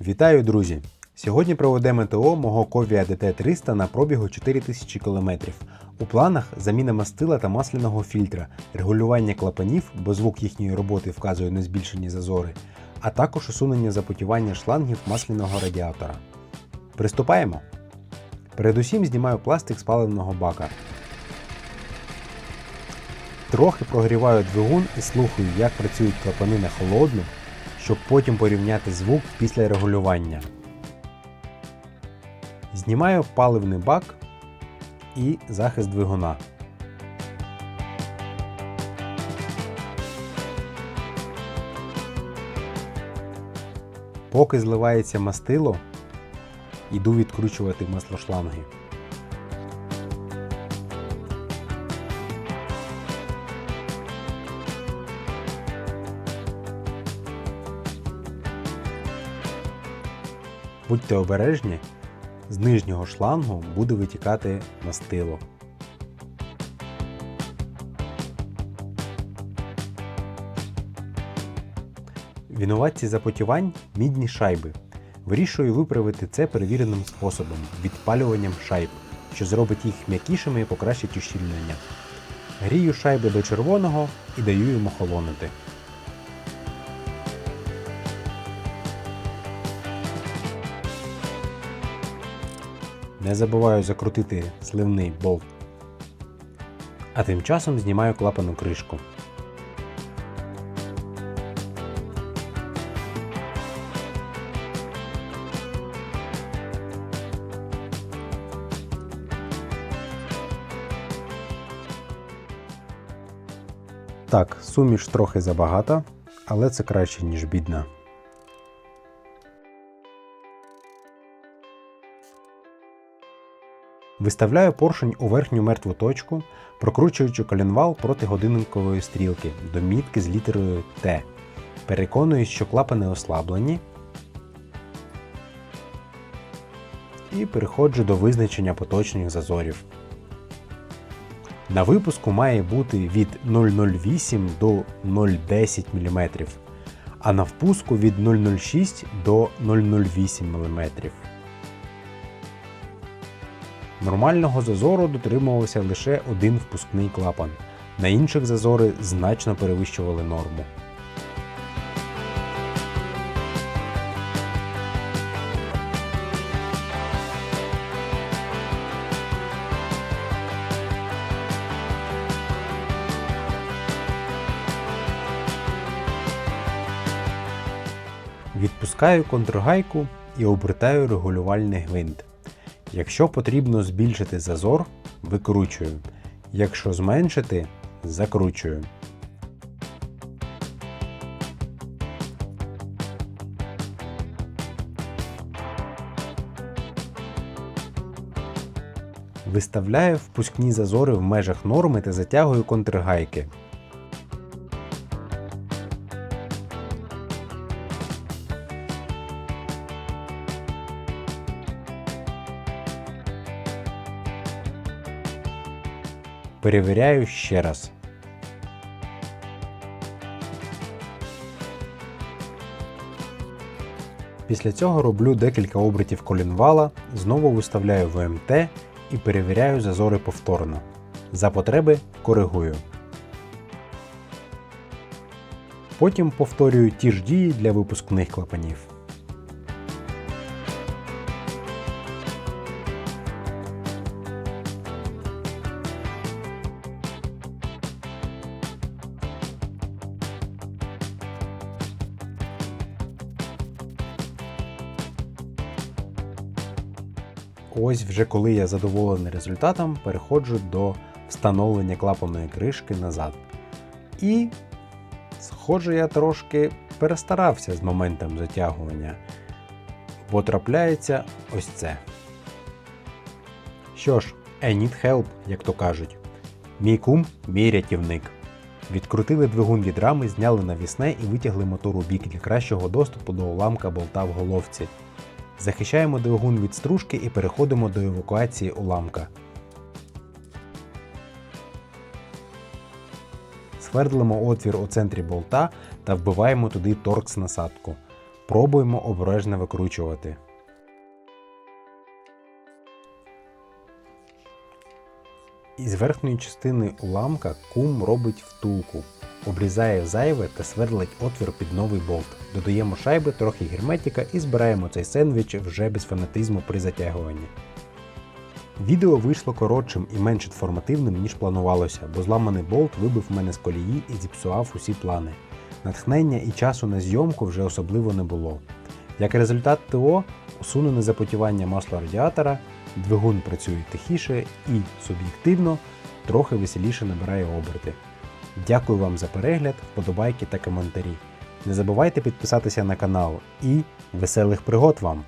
Вітаю, друзі! Сьогодні проведемо ТО мого Ковія ДТ-300 на пробігу 4000 км. У планах заміна мастила та масляного фільтра, регулювання клапанів, бо звук їхньої роботи вказує на збільшені зазори, а також усунення запотівання шлангів масляного радіатора. Приступаємо! Передусім знімаю пластик з паливного бака. Трохи прогріваю двигун і слухаю, як працюють клапани на холодну, щоб потім порівняти звук після регулювання. Знімаю паливний бак і захист двигуна. Поки зливається мастило, йду відкручувати маслошланги. Будьте обережні, з нижнього шлангу буде витікати мастило. Винуватці запотівань мідні шайби. Вирішую виправити це перевіреним способом відпалюванням шайб, що зробить їх м'якішими і покращить ущільнення. Грію шайби до червоного і даю їм охолонути. Не забуваю закрутити сливний болт. А тим часом знімаю клапану кришку. Так, суміш трохи забагато, але це краще, ніж бідна. Виставляю поршень у верхню мертву точку, прокручуючи колінвал проти годинникової стрілки до мітки з літерою Т. Переконуюсь, що клапани ослаблені. І переходжу до визначення поточних зазорів. На випуску має бути від 0,08 до 0,10 мм, а на впуску від 0,06 до 0,08 мм. Нормального зазору дотримувався лише один впускний клапан. На інших зазори значно перевищували норму. Відпускаю контргайку і обертаю регулювальний гвинт. Якщо потрібно збільшити зазор, викручую. Якщо зменшити, закручую. Виставляю впускні зазори в межах норми та затягую контргайки. Перевіряю ще раз. Після цього роблю декілька обертів колінвала, знову виставляю ВМТ і перевіряю зазори повторно. За потреби коригую. Потім повторюю ті ж дії для випускних клапанів. Ось вже коли я задоволений результатом, переходжу до встановлення клапаної кришки назад. І, схоже, я трошки перестарався з моментом затягування, бо трапляється ось це. Що ж, I need help, як то кажуть. Мій кум мій рятівник. Відкрутили двигун від рами, зняли навісне і витягли мотор у бік для кращого доступу до уламка болта в головці. Захищаємо двигун від стружки і переходимо до евакуації уламка. Свердлимо отвір у центрі болта та вбиваємо туди торкс насадку. Пробуємо обережно викручувати. Із верхньої частини уламка кум робить втулку, обрізає зайве та свердлить отвір під новий болт. Додаємо шайби, трохи герметика і збираємо цей сендвіч вже без фанатизму при затягуванні. Відео вийшло коротшим і менш інформативним, ніж планувалося, бо зламаний болт вибив мене з колії і зіпсував усі плани. Натхнення і часу на зйомку вже особливо не було. Як результат ТО, усунене запотівання масла радіатора, двигун працює тихіше і, суб'єктивно, трохи веселіше набирає оберти. Дякую вам за перегляд, вподобайки та коментарі. Не забувайте підписатися на канал і веселих пригод вам!